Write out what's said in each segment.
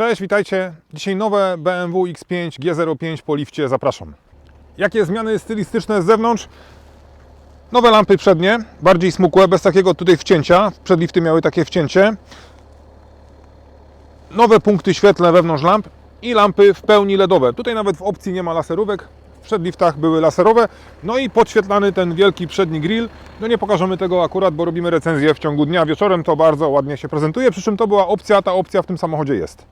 Cześć, witajcie. Dzisiaj nowe BMW X5 G05 po lifcie, zapraszam. Jakie zmiany stylistyczne z zewnątrz? Nowe lampy przednie, bardziej smukłe, bez takiego tutaj wcięcia. Przedlifty miały takie wcięcie. Nowe punkty świetlne wewnątrz lamp i lampy w pełni LEDowe. Tutaj nawet w opcji nie ma laserówek. W były laserowe. No i podświetlany ten wielki przedni grill. No nie pokażemy tego akurat, bo robimy recenzję w ciągu dnia. Wieczorem to bardzo ładnie się prezentuje, przy czym to była opcja, ta opcja w tym samochodzie jest.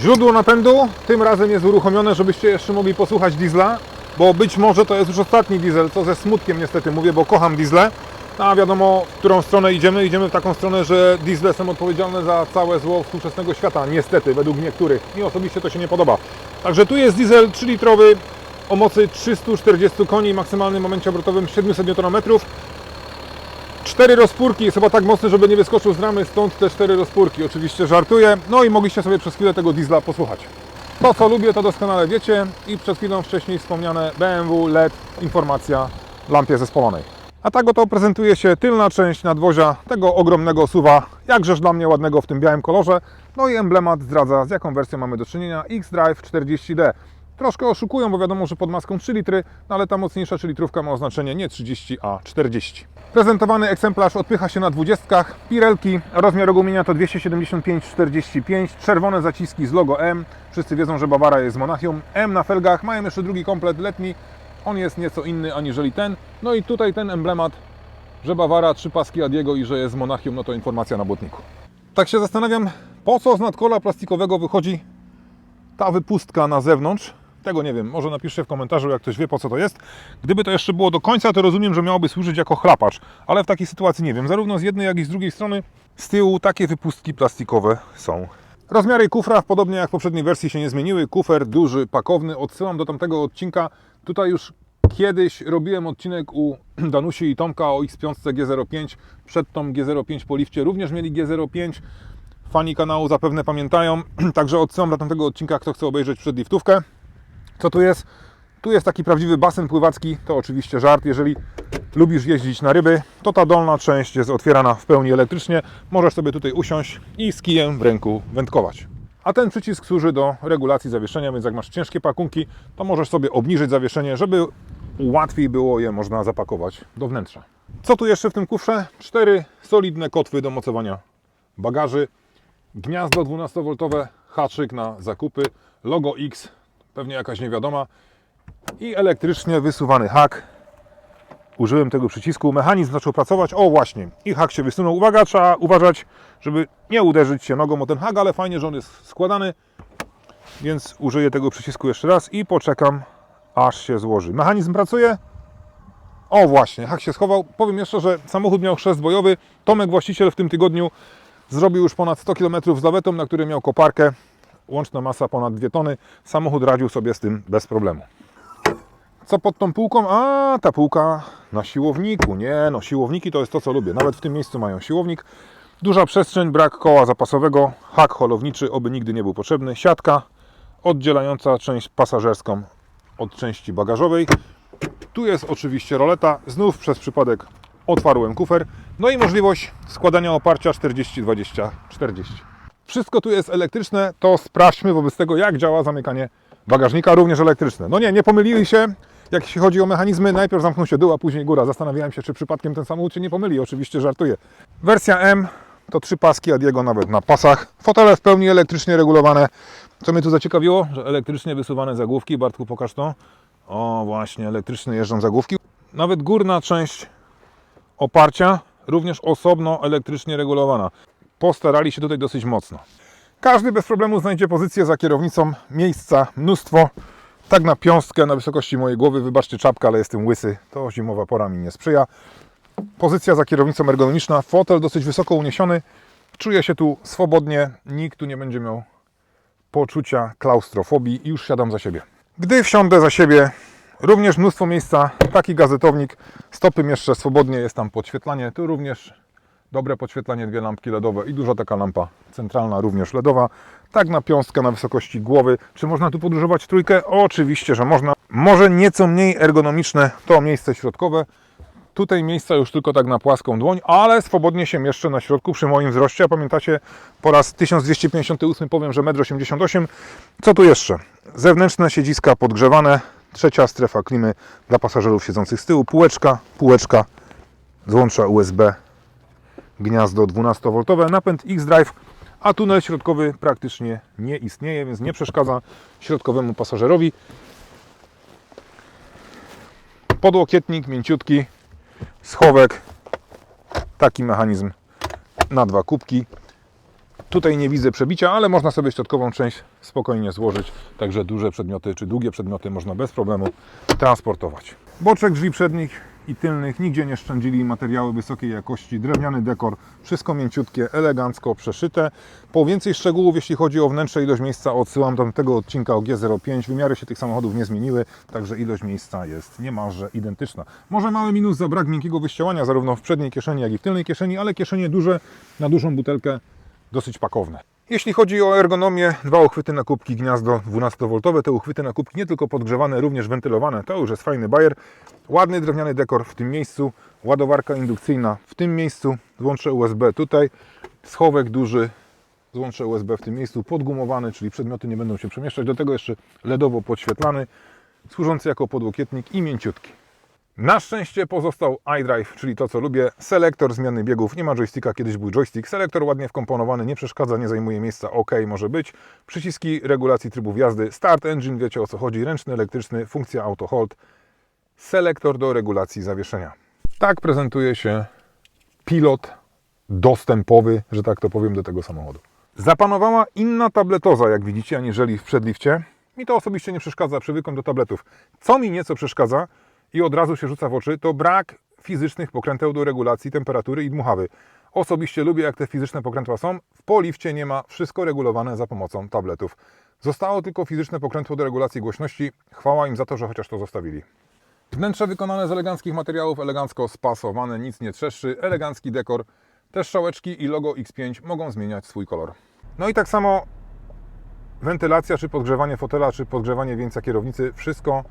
Źródło napędu tym razem jest uruchomione, żebyście jeszcze mogli posłuchać diesla, bo być może to jest już ostatni diesel, co ze smutkiem niestety mówię, bo kocham diesle. No, a wiadomo, w którą stronę idziemy. Idziemy w taką stronę, że diesle są odpowiedzialne za całe zło współczesnego świata. Niestety, według niektórych. Mi osobiście to się nie podoba. Także tu jest diesel 3-litrowy o mocy 340 koni, maksymalnym momencie obrotowym 700 Nm. Cztery rozpórki, jest chyba tak mocny, żeby nie wyskoczył z ramy, stąd te cztery rozpórki. Oczywiście żartuję. No i mogliście sobie przez chwilę tego diesla posłuchać. To co lubię, to doskonale wiecie i przed chwilą wcześniej wspomniane BMW LED, informacja lampie zespołonej. A tak oto prezentuje się tylna część nadwozia tego ogromnego suwa, jakżeż dla mnie ładnego w tym białym kolorze. No i emblemat zdradza z jaką wersją mamy do czynienia, X-Drive 40D. Troszkę oszukują, bo wiadomo, że pod maską 3 litry, no ale ta mocniejsza 3 litrówka ma oznaczenie nie 30, a 40. Prezentowany egzemplarz odpycha się na dwudziestkach. Pirelki, rozmiar ogumienia to 275-45, czerwone zaciski z logo M. Wszyscy wiedzą, że Bawara jest z Monachium. M na felgach, mają jeszcze drugi komplet letni. On jest nieco inny aniżeli ten. No i tutaj ten emblemat, że Bawara, trzy paski Adiego i że jest z Monachium, no to informacja na błotniku. Tak się zastanawiam, po co z nadkola plastikowego wychodzi ta wypustka na zewnątrz, tego nie wiem, może napiszcie w komentarzu, jak ktoś wie po co to jest. Gdyby to jeszcze było do końca, to rozumiem, że miałoby służyć jako chlapacz, ale w takiej sytuacji nie wiem. Zarówno z jednej, jak i z drugiej strony z tyłu takie wypustki plastikowe są. Rozmiary kufra, podobnie jak w poprzedniej wersji, się nie zmieniły. Kufer duży, pakowny. Odsyłam do tamtego odcinka. Tutaj już kiedyś robiłem odcinek u Danusi i Tomka o X5 G05. Przed tą G05 po lifcie również mieli G05. Fani kanału zapewne pamiętają, także odsyłam do tamtego odcinka, kto chce obejrzeć przedliftówkę. Co tu jest? Tu jest taki prawdziwy basen pływacki, to oczywiście żart. Jeżeli lubisz jeździć na ryby, to ta dolna część jest otwierana w pełni elektrycznie. Możesz sobie tutaj usiąść i z kijem w ręku wędkować. A ten przycisk służy do regulacji zawieszenia, więc jak masz ciężkie pakunki, to możesz sobie obniżyć zawieszenie, żeby łatwiej było je można zapakować do wnętrza. Co tu jeszcze w tym kufrze? Cztery solidne kotwy do mocowania bagaży, gniazdo 12V, haczyk na zakupy, logo X, pewnie jakaś niewiadoma i elektrycznie wysuwany hak. Użyłem tego przycisku, mechanizm zaczął pracować, o właśnie, i hak się wysunął. Uwaga, trzeba uważać, żeby nie uderzyć się nogą o ten hak, ale fajnie, że on jest składany, więc użyję tego przycisku jeszcze raz i poczekam, aż się złoży. Mechanizm pracuje, o właśnie, hak się schował. Powiem jeszcze, że samochód miał chrzest bojowy. Tomek, właściciel, w tym tygodniu zrobił już ponad 100 km z lawetą, na której miał koparkę. Łączna masa ponad 2 tony. Samochód radził sobie z tym bez problemu. Co pod tą półką? A, ta półka na siłowniku. Nie, no siłowniki to jest to, co lubię. Nawet w tym miejscu mają siłownik. Duża przestrzeń, brak koła zapasowego, hak holowniczy, oby nigdy nie był potrzebny. Siatka oddzielająca część pasażerską od części bagażowej. Tu jest oczywiście roleta. Znów przez przypadek otwarłem kufer. No i możliwość składania oparcia 40-20-40. Wszystko tu jest elektryczne, to sprawdźmy wobec tego, jak działa zamykanie bagażnika, również elektryczne. No nie, nie pomylili się, jak jeśli chodzi o mechanizmy. Najpierw zamknął się dół, a później góra. Zastanawiałem się, czy przypadkiem ten samochód się nie pomyli. Oczywiście żartuję. Wersja M to trzy paski Adiego nawet na pasach. Fotele w pełni elektrycznie regulowane. Co mnie tu zaciekawiło, że elektrycznie wysuwane zagłówki. Bartku, pokaż to. O, właśnie, elektrycznie jeżdżą zagłówki. Nawet górna część oparcia również osobno elektrycznie regulowana. Postarali się tutaj dosyć mocno. Każdy bez problemu znajdzie pozycję za kierownicą, miejsca mnóstwo. Tak na piąstkę, na wysokości mojej głowy, wybaczcie czapkę, ale jestem łysy, to zimowa pora mi nie sprzyja. Pozycja za kierownicą ergonomiczna, fotel dosyć wysoko uniesiony. Czuję się tu swobodnie, nikt tu nie będzie miał poczucia klaustrofobii i już siadam za siebie. Gdy wsiądę za siebie, również mnóstwo miejsca, taki gazetownik, stopy mieszczę swobodnie, jest tam podświetlanie, tu również dobre podświetlanie, dwie lampki LEDowe i duża taka lampa centralna, również LEDowa. Tak na piąstkę na wysokości głowy. Czy można tu podróżować trójkę? Oczywiście, że można. Może nieco mniej ergonomiczne to miejsce środkowe. Tutaj miejsca już tylko tak na płaską dłoń, ale swobodnie się mieszczę na środku przy moim wzroście. A pamiętacie, po raz 1258 powiem, że 1,88 m. Co tu jeszcze? Zewnętrzne siedziska podgrzewane, trzecia strefa klimy dla pasażerów siedzących z tyłu, półeczka, półeczka, złącza USB, gniazdo 12V, napęd X-Drive, a tunel środkowy praktycznie nie istnieje, więc nie przeszkadza środkowemu pasażerowi. Podłokietnik mięciutki, schowek, taki mechanizm na dwa kubki. Tutaj nie widzę przebicia, ale można sobie środkową część spokojnie złożyć, także duże przedmioty czy długie przedmioty można bez problemu transportować. Boczek drzwi przednich i tylnych, nigdzie nie szczędzili materiały wysokiej jakości, drewniany dekor, wszystko mięciutkie, elegancko przeszyte. Po więcej szczegółów, jeśli chodzi o wnętrze, ilość miejsca odsyłam do tego odcinka o G05. Wymiary się tych samochodów nie zmieniły, także ilość miejsca jest niemalże identyczna. Może mały minus za brak miękkiego wyścielania zarówno w przedniej kieszeni, jak i w tylnej kieszeni, ale kieszenie duże na dużą butelkę dosyć pakowne. Jeśli chodzi o ergonomię, dwa uchwyty na kubki, gniazdo 12V. Te uchwyty na kubki nie tylko podgrzewane, również wentylowane. To już jest fajny bajer. Ładny drewniany dekor w tym miejscu, ładowarka indukcyjna w tym miejscu, złącze USB tutaj, schowek duży, złącze USB w tym miejscu, podgumowany, czyli przedmioty nie będą się przemieszczać. Do tego jeszcze LEDowo podświetlany, służący jako podłokietnik i mięciutki. Na szczęście pozostał iDrive, czyli to co lubię. Selektor zmiany biegów, nie ma joysticka, kiedyś był joystick. Selektor ładnie wkomponowany, nie przeszkadza, nie zajmuje miejsca, ok, może być. Przyciski regulacji trybów jazdy, start engine, wiecie o co chodzi, ręczny, elektryczny, funkcja auto hold, selektor do regulacji zawieszenia. Tak prezentuje się pilot dostępowy, że tak to powiem, do tego samochodu. Zapanowała inna tabletoza, jak widzicie, aniżeli w przedlifcie. Mi to osobiście nie przeszkadza, przywykłem do tabletów. Co mi nieco przeszkadza i od razu się rzuca w oczy, to brak fizycznych pokręteł do regulacji temperatury i dmuchawy. Osobiście lubię, jak te fizyczne pokrętła są. W polifcie nie ma wszystko regulowane za pomocą tabletów. Zostało tylko fizyczne pokrętło do regulacji głośności. Chwała im za to, że chociaż to zostawili. Wnętrze wykonane z eleganckich materiałów, elegancko spasowane, nic nie trzeszczy, elegancki dekor. Te strzałeczki i logo X5 mogą zmieniać swój kolor. No i tak samo wentylacja, czy podgrzewanie fotela, czy podgrzewanie wieńca kierownicy, wszystko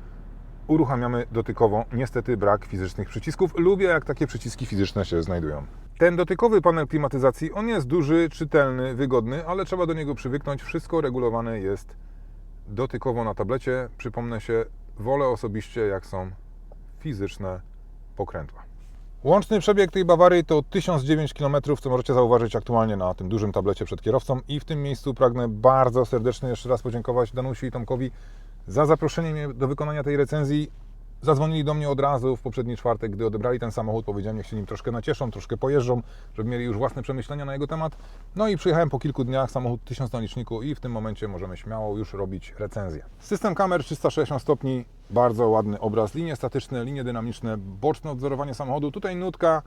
uruchamiamy dotykowo. Niestety brak fizycznych przycisków. Lubię, jak takie przyciski fizyczne się znajdują. Ten dotykowy panel klimatyzacji, on jest duży, czytelny, wygodny, ale trzeba do niego przywyknąć. Wszystko regulowane jest dotykowo na tablecie. Przypomnę się, wolę osobiście, jak są fizyczne pokrętła. Łączny przebieg tej Bawarii to 1009 km, co możecie zauważyć aktualnie na tym dużym tablecie przed kierowcą. I w tym miejscu pragnę bardzo serdecznie jeszcze raz podziękować Danusi i Tomkowi za zaproszenie mnie do wykonania tej recenzji. Zadzwonili do mnie od razu w poprzedni czwartek, gdy odebrali ten samochód. Powiedziałem, niech się nim troszkę nacieszą, troszkę pojeżdżą, żeby mieli już własne przemyślenia na jego temat. No i przyjechałem po kilku dniach, samochód 1000 na liczniku i w tym momencie możemy śmiało już robić recenzję. System kamer 360 stopni, bardzo ładny obraz, linie statyczne, linie dynamiczne, boczne odwzorowanie samochodu. Tutaj nutka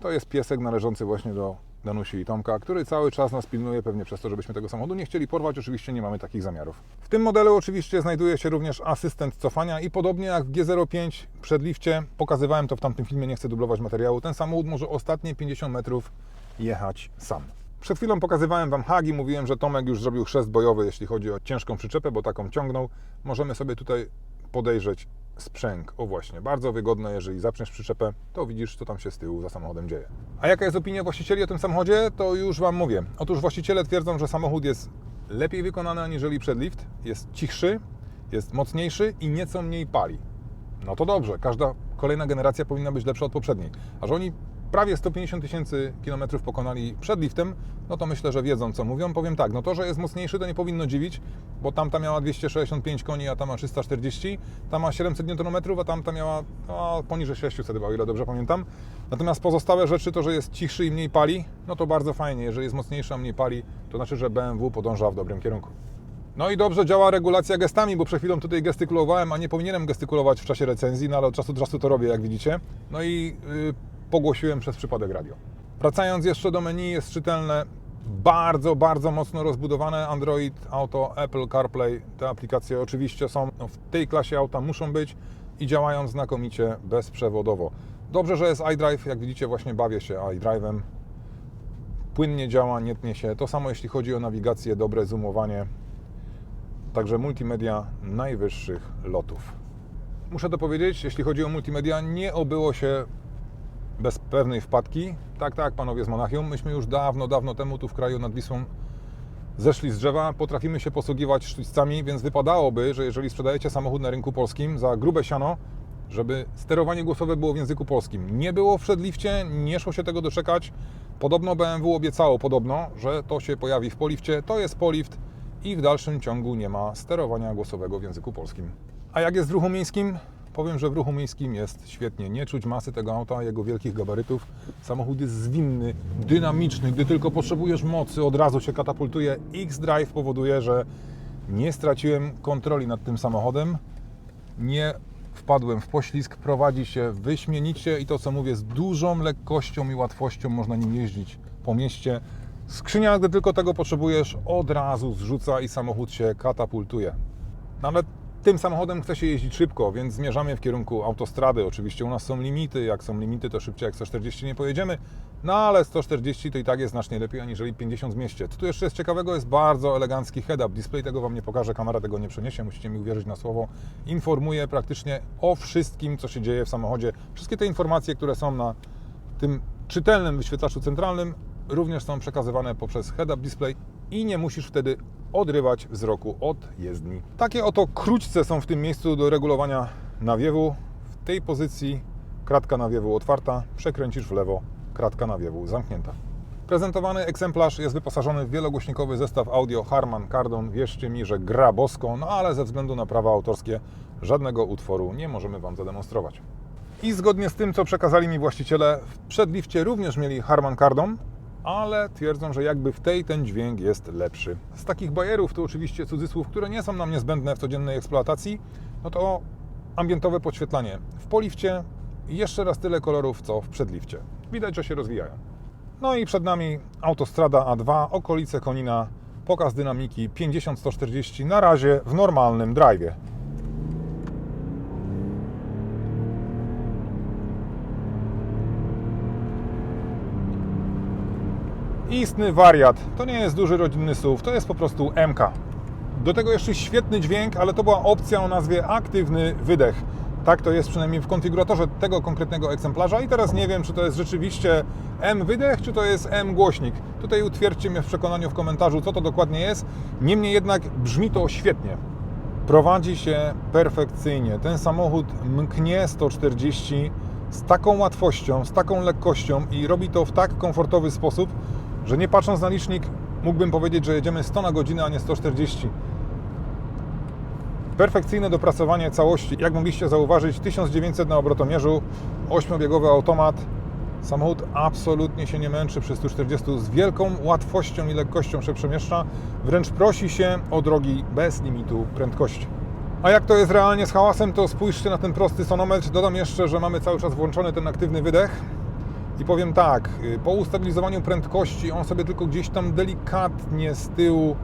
to jest piesek należący właśnie do Danusi i Tomka, który cały czas nas pilnuje, pewnie przez to, żebyśmy tego samochodu nie chcieli porwać. Oczywiście nie mamy takich zamiarów. W tym modelu oczywiście znajduje się również asystent cofania i podobnie jak w G05 przed lifcie, pokazywałem to w tamtym filmie, nie chcę dublować materiału, ten samochód może ostatnie 50 metrów jechać sam. Przed chwilą pokazywałem Wam hagi, mówiłem, że Tomek już zrobił chrzest bojowy, jeśli chodzi o ciężką przyczepę, bo taką ciągnął. Możemy sobie tutaj podejrzeć sprzęg. O właśnie, bardzo wygodne, jeżeli zapniesz przyczepę, to widzisz, co tam się z tyłu za samochodem dzieje. A jaka jest opinia właścicieli o tym samochodzie, to już Wam mówię. Otóż właściciele twierdzą, że samochód jest lepiej wykonany aniżeli przedlift, jest cichszy, jest mocniejszy i nieco mniej pali. No to dobrze, każda kolejna generacja powinna być lepsza od poprzedniej. A że oni prawie 150 tysięcy kilometrów pokonali przed liftem, no to myślę, że wiedzą co mówią. Powiem tak, no to, że jest mocniejszy, to nie powinno dziwić, bo tamta miała 265 koni, a ta ma 340, ta ma 700 Nm, a tamta miała no, poniżej 600 chyba, o ile dobrze pamiętam. Natomiast pozostałe rzeczy, to, że jest cichszy i mniej pali, no to bardzo fajnie. Jeżeli jest mocniejszy, a mniej pali, to znaczy, że BMW podąża w dobrym kierunku. No i dobrze działa regulacja gestami, bo przed chwilą tutaj gestykulowałem, a nie powinienem gestykulować w czasie recenzji, no ale od czasu do czasu to robię, jak widzicie. No i yy, pogłosiłem przez przypadek radio. Wracając jeszcze do menu, jest czytelne, bardzo, bardzo mocno rozbudowane Android Auto, Apple CarPlay. Te aplikacje oczywiście są no, w tej klasie auta, muszą być i działają znakomicie bezprzewodowo. Dobrze, że jest iDrive, jak widzicie właśnie bawię się iDrive'em. Płynnie działa, nie tnie się. To samo jeśli chodzi o nawigację, dobre zoomowanie. Także multimedia najwyższych lotów. Muszę to powiedzieć, jeśli chodzi o multimedia, nie obyło się bez pewnej wpadki. Tak, tak, panowie z Monachium, myśmy już dawno, dawno temu tu w kraju nad Wisłą zeszli z drzewa, potrafimy się posługiwać sztućcami, więc wypadałoby, że jeżeli sprzedajecie samochód na rynku polskim za grube siano, żeby sterowanie głosowe było w języku polskim. Nie było w przedlifcie, nie szło się tego doczekać. Podobno BMW obiecało podobno, że to się pojawi w polifcie. To jest polift i w dalszym ciągu nie ma sterowania głosowego w języku polskim. A jak jest w ruchu miejskim? Powiem, że w ruchu miejskim jest świetnie. Nie czuć masy tego auta, jego wielkich gabarytów. Samochód jest zwinny, dynamiczny. Gdy tylko potrzebujesz mocy, od razu się katapultuje. X-Drive powoduje, że nie straciłem kontroli nad tym samochodem. Nie wpadłem w poślizg. Prowadzi się wyśmienicie i to, co mówię, z dużą lekkością i łatwością można nim jeździć po mieście. Skrzynia, gdy tylko tego potrzebujesz, od razu zrzuca i samochód się katapultuje. Nawet tym samochodem chce się jeździć szybko, więc zmierzamy w kierunku autostrady. Oczywiście u nas są limity, jak są limity, to szybciej jak 140 nie pojedziemy, no ale 140 to i tak jest znacznie lepiej aniżeli 50 w mieście. Co tu jeszcze jest ciekawego, jest bardzo elegancki head-up. Display tego Wam nie pokaże, kamera tego nie przeniesie, musicie mi uwierzyć na słowo. Informuje praktycznie o wszystkim, co się dzieje w samochodzie. Wszystkie te informacje, które są na tym czytelnym wyświetlaczu centralnym, również są przekazywane poprzez head-up display i nie musisz wtedy odrywać wzroku od jezdni. Takie oto króćce są w tym miejscu do regulowania nawiewu. W tej pozycji kratka nawiewu otwarta, przekręcisz w lewo, kratka nawiewu zamknięta. Prezentowany egzemplarz jest wyposażony w wielogłośnikowy zestaw audio Harman Kardon. Wierzcie mi, że gra bosko, no ale ze względu na prawa autorskie żadnego utworu nie możemy Wam zademonstrować. I zgodnie z tym, co przekazali mi właściciele, w przedlifcie również mieli Harman Kardon, ale twierdzą, że jakby w tej ten dźwięk jest lepszy. Z takich bajerów, to oczywiście cudzysłów, które nie są nam niezbędne w codziennej eksploatacji, no to ambientowe podświetlanie w polifcie i jeszcze raz tyle kolorów, co w przedlifcie. Widać, że się rozwijają. No i przed nami autostrada A2, okolice Konina, pokaz dynamiki 50-140 na razie w normalnym drive'ie. Istny wariat. To nie jest duży rodzinny SUV, to jest po prostu MK. Do tego jeszcze świetny dźwięk, ale to była opcja o nazwie aktywny wydech. Tak to jest przynajmniej w konfiguratorze tego konkretnego egzemplarza i teraz nie wiem, czy to jest rzeczywiście M wydech, czy to jest M głośnik. Tutaj utwierdźcie mnie w przekonaniu w komentarzu, co to dokładnie jest. Niemniej jednak brzmi to świetnie. Prowadzi się perfekcyjnie. Ten samochód mknie 140 z taką łatwością, z taką lekkością i robi to w tak komfortowy sposób, że nie patrząc na licznik, mógłbym powiedzieć, że jedziemy 100 na godzinę, a nie 140. Perfekcyjne dopracowanie całości. Jak mogliście zauważyć, 1900 na obrotomierzu, 8-biegowy automat. Samochód absolutnie się nie męczy przy 140, z wielką łatwością i lekkością się przemieszcza. Wręcz prosi się o drogi bez limitu prędkości. A jak to jest realnie z hałasem, to spójrzcie na ten prosty sonometr. Dodam jeszcze, że mamy cały czas włączony ten aktywny wydech. I powiem tak, y, po ustabilizowaniu prędkości on sobie tylko gdzieś tam delikatnie z tyłu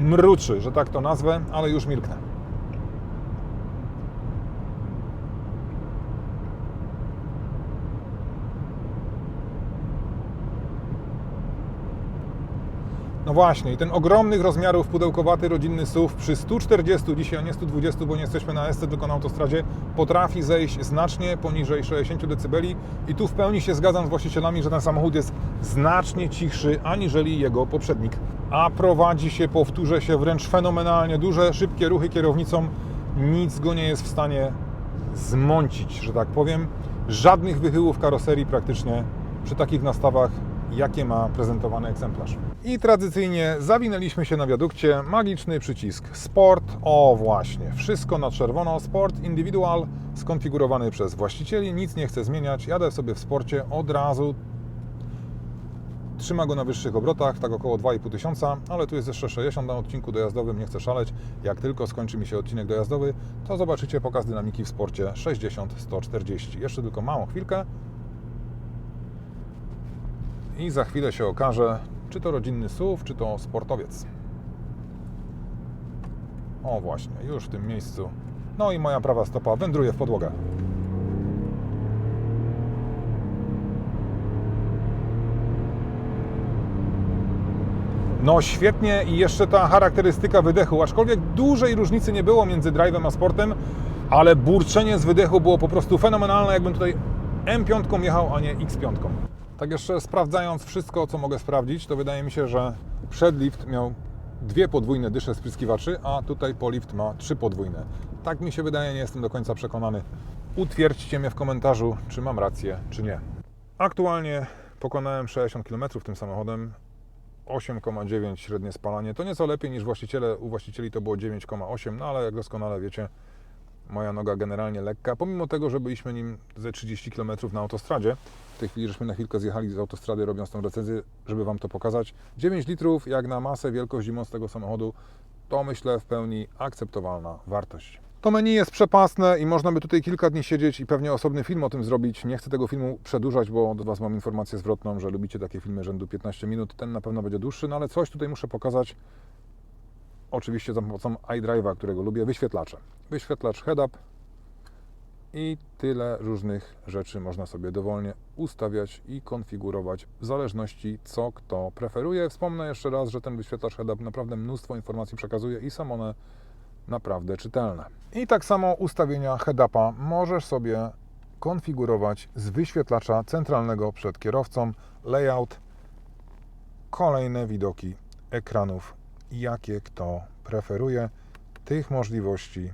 mruczy, że tak to nazwę, ale już milknę. No właśnie, i ten ogromnych rozmiarów pudełkowaty rodzinny SUV przy 140 dzisiaj, a nie 120, bo nie jesteśmy na SC, tylko na autostradzie, potrafi zejść znacznie poniżej 60 dB i tu w pełni się zgadzam z właścicielami, że ten samochód jest znacznie cichszy aniżeli jego poprzednik. A prowadzi się, powtórzę się, wręcz fenomenalnie. Duże, szybkie ruchy kierownicą, nic go nie jest w stanie zmącić, że tak powiem. Żadnych wychyłów karoserii praktycznie przy takich nastawach jakie ma prezentowany egzemplarz. I tradycyjnie zawinęliśmy się na wiadukcie, magiczny przycisk. Sport, o właśnie, wszystko na czerwono, Sport Individual, skonfigurowany przez właścicieli, nic nie chcę zmieniać, jadę sobie w sporcie od razu, trzyma go na wyższych obrotach, tak około 2,5 tysiąca, ale tu jest jeszcze 60 na odcinku dojazdowym, nie chcę szaleć, jak tylko skończy mi się odcinek dojazdowy, to zobaczycie pokaz dynamiki w sporcie 60-140, jeszcze tylko małą chwilkę, i za chwilę się okaże, czy to rodzinny SUV, czy to sportowiec. O właśnie, już w tym miejscu. No i moja prawa stopa wędruje w podłogę. No świetnie i jeszcze ta charakterystyka wydechu, aczkolwiek dużej różnicy nie było między drive'em a sportem, ale burczenie z wydechu było po prostu fenomenalne. Jakbym tutaj M5 jechał, a nie X5. Tak jeszcze sprawdzając wszystko, co mogę sprawdzić, to wydaje mi się, że przedlift miał dwie podwójne dysze spryskiwaczy, a tutaj polift ma trzy podwójne. Tak mi się wydaje, nie jestem do końca przekonany. Utwierdźcie mnie w komentarzu, czy mam rację, czy nie. Aktualnie pokonałem 60 km tym samochodem. 8,9 średnie spalanie. To nieco lepiej niż właściciele. U właścicieli to było 9,8, no ale jak doskonale wiecie, moja noga generalnie lekka, pomimo tego, że byliśmy nim ze 30 km na autostradzie. W tej chwili żeśmy na chwilkę zjechali z autostrady, robiąc tą recenzję, żeby Wam to pokazać. 9 litrów, jak na masę, wielkość i moc tego samochodu, to myślę w pełni akceptowalna wartość. To menu jest przepasne i można by tutaj kilka dni siedzieć i pewnie osobny film o tym zrobić. Nie chcę tego filmu przedłużać, bo od Was mam informację zwrotną, że lubicie takie filmy rzędu 15 minut. Ten na pewno będzie dłuższy, no ale coś tutaj muszę pokazać. Oczywiście za pomocą iDrive'a, którego lubię, wyświetlacze. Wyświetlacz head-up i tyle różnych rzeczy można sobie dowolnie ustawiać i konfigurować w zależności co kto preferuje. Wspomnę jeszcze raz, że ten wyświetlacz head-up naprawdę mnóstwo informacji przekazuje i są one naprawdę czytelne. I tak samo ustawienia head-upa możesz sobie konfigurować z wyświetlacza centralnego przed kierowcą, layout, kolejne widoki ekranów, jakie kto preferuje. Tych możliwości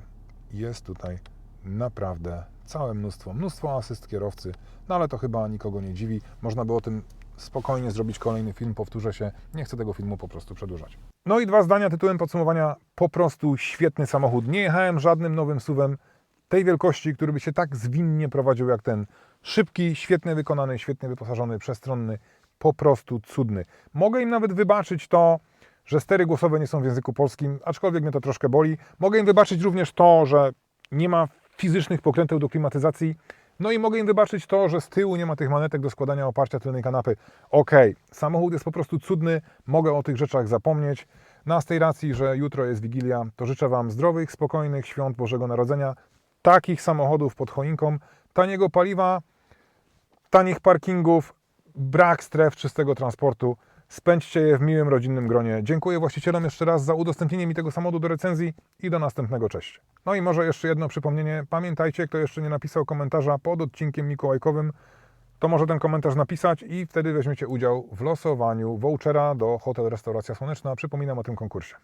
jest tutaj naprawdę całe mnóstwo. Mnóstwo asyst kierowcy, no ale to chyba nikogo nie dziwi. Można by o tym spokojnie zrobić kolejny film, powtórzę się. Nie chcę tego filmu po prostu przedłużać. No i dwa zdania tytułem podsumowania. Po prostu świetny samochód. Nie jechałem żadnym nowym suwem tej wielkości, który by się tak zwinnie prowadził jak ten. Szybki, świetnie wykonany, świetnie wyposażony, przestronny, po prostu cudny. Mogę im nawet wybaczyć to, że stery głosowe nie są w języku polskim, aczkolwiek mnie to troszkę boli. Mogę im wybaczyć również to, że nie ma fizycznych pokręteł do klimatyzacji. No i mogę im wybaczyć to, że z tyłu nie ma tych manetek do składania oparcia tylnej kanapy. Ok, samochód jest po prostu cudny, mogę o tych rzeczach zapomnieć. Na z tej racji, że jutro jest Wigilia, to życzę Wam zdrowych, spokojnych świąt Bożego Narodzenia, takich samochodów pod choinką, taniego paliwa, tanich parkingów, brak stref czystego transportu. Spędźcie je w miłym rodzinnym gronie. Dziękuję właścicielom jeszcze raz za udostępnienie mi tego samochodu do recenzji i do następnego. Cześć. No i może jeszcze jedno przypomnienie. Pamiętajcie, kto jeszcze nie napisał komentarza pod odcinkiem mikołajkowym, to może ten komentarz napisać i wtedy weźmiecie udział w losowaniu vouchera do Hotel Restauracja Słoneczna. Przypominam o tym konkursie.